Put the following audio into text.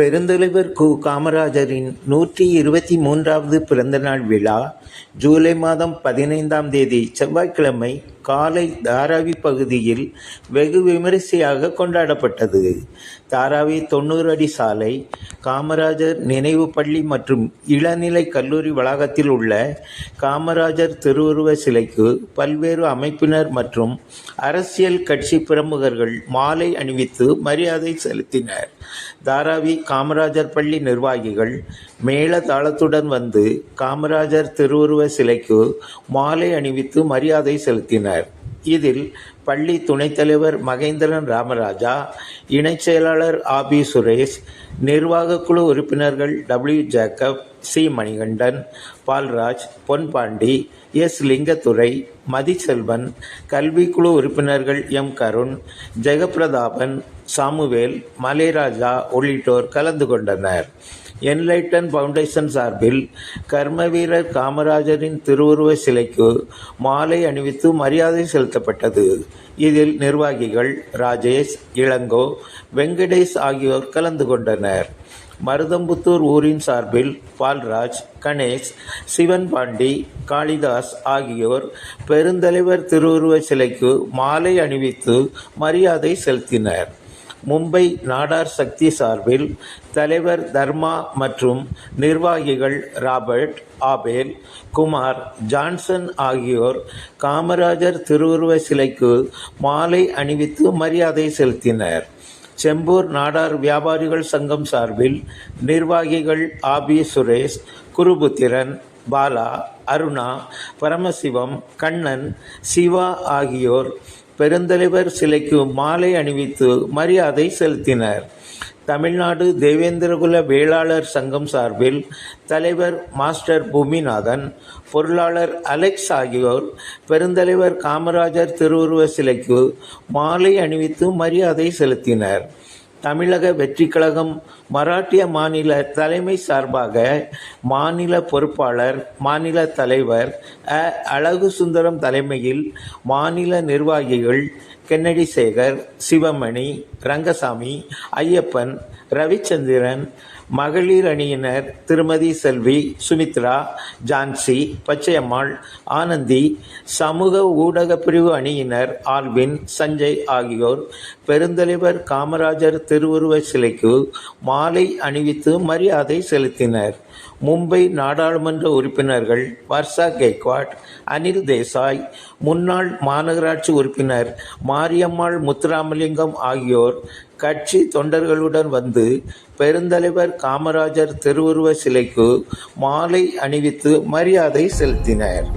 பெருந்தலைவர் கு. காமராஜரின் நூற்றி இருபத்தி மூன்றாவது பிறந்தநாள் விழா ஜூலை மாதம் பதினைந்தாம் தேதி செவ்வாய்க்கிழமை காலை தாராவி பகுதியில் வெகு விமரிசையாக கொண்டாடப்பட்டது. தாராவி தொண்ணூறு அடி சாலை, காமராஜர் நினைவு பள்ளி மற்றும் இளநிலை கல்லூரி வளாகத்தில் உள்ள காமராஜர் திருவுருவ சிலைக்கு பல்வேறு அமைப்பினர் மற்றும் அரசியல் கட்சி பிரமுகர்கள் மாலை அணிவித்து மரியாதை செலுத்தினர். தாராவி காமராஜர் பள்ளி நிர்வாகிகள் மேள தாளத்துடன் வந்து காமராஜர் திருவுருவ சிலைக்கு மாலை அணிவித்து மரியாதை செலுத்தினர். இதில் பள்ளி துணைத் தலைவர் மகேந்திரன் ராமராஜா, இணைச் செயலாளர் ஆபி சுரேஷ், நிர்வாகக் குழு உறுப்பினர்கள் W Jacob, C. Manikandan, Palraj, Ponpandi, S. Lingathurai Mathiselvan, கல்விக்குழு உறுப்பினர்கள் எம். கருண், ஜெகப்பிரதாபன், சாமுவேல், மலைராஜா உள்ளிட்டோர் கலந்து கொண்டனர். என்லைட்டன் ஃபவுண்டேஷன் சார்பில் கர்மவீரர் காமராஜரின் திருவுருவ சிலைக்கு மாலை அணிவித்து மரியாதை செலுத்தப்பட்டது. இதில் நிர்வாகிகள் ராஜேஷ், இளங்கோ, வெங்கடேஷ் ஆகியோர் கலந்து கொண்டனர். மருதம்புத்தூர் ஊரின் சார்பில் பால்ராஜ், கணேஷ், சிவன் பாண்டி காளிதாஸ் ஆகியோர் பெருந்தலைவர் திருவுருவ சிலைக்கு மாலை அணிவித்து மரியாதை செலுத்தினர். மும்பை நாடார் சக்தி சார்பில் தலைவர் தர்மா மற்றும் நிர்வாகிகள் ராபர்ட், ஆபேல், குமார், ஜான்சன் ஆகியோர் காமராஜர் திருவுருவ சிலைக்கு மாலை அணிவித்து மரியாதை செலுத்தினர். செம்பூர் நாடார் வியாபாரிகள் சங்கம் சார்பில் நிர்வாகிகள் ஆபி சுரேஷ், குருபுத்திரன், பாலா, அருணா, பரமசிவம், கண்ணன், சிவா ஆகியோர் பெருந்தலைவர் சிலைக்கு மாலை அணிவித்து மரியாதை செலுத்தினர். தமிழ்நாடு தேவேந்திரகுல வேளாளர் சங்கம் சார்பில் தலைவர் மாஸ்டர் பூமிநாதன், பொருளாளர் அலெக்ஸ் ஆகியோர் பெருந்தலைவர் காமராஜர் திருவுருவ சிலைக்கு மாலை அணிவித்து மரியாதை செலுத்தினர். தமிழக வெற்றிக் கழகம் மராட்டிய மாநில தலைமை சார்பாக மாநில பொறுப்பாளர், மாநில தலைவர் அ. அழகுசுந்தரம் தலைமையில் மாநில நிர்வாகிகள் கென்னடிசேகர், சிவமணி, ரங்கசாமி, ஐயப்பன், ரவிச்சந்திரன், மகளிர் அணியினர் திருமதி செல்வி, சுமித்ரா, ஜான்சி, பச்சையம்மாள், ஆனந்தி, சமூக ஊடக பிரிவு அணியினர் ஆல்வின், சஞ்சய் ஆகியோர் பெருந்தலைவர் காமராஜர் திருவுருவ சிலைக்கு மாலை அணிவித்து மரியாதை செலுத்தினர். மும்பை நாடாளுமன்ற உறுப்பினர்கள் வர்ஷா கெய்க்வாட், அனில் தேசாய், முன்னாள் மாநகராட்சி உறுப்பினர் மாரியம்மாள் முத்துராமலிங்கம் ஆகியோர் கட்சி தொண்டர்களுடன் வந்து பெருந்தலைவர் காமராஜர் திருவுருவ சிலைக்கு மாலை அணிவித்து மரியாதை செலுத்தினர்.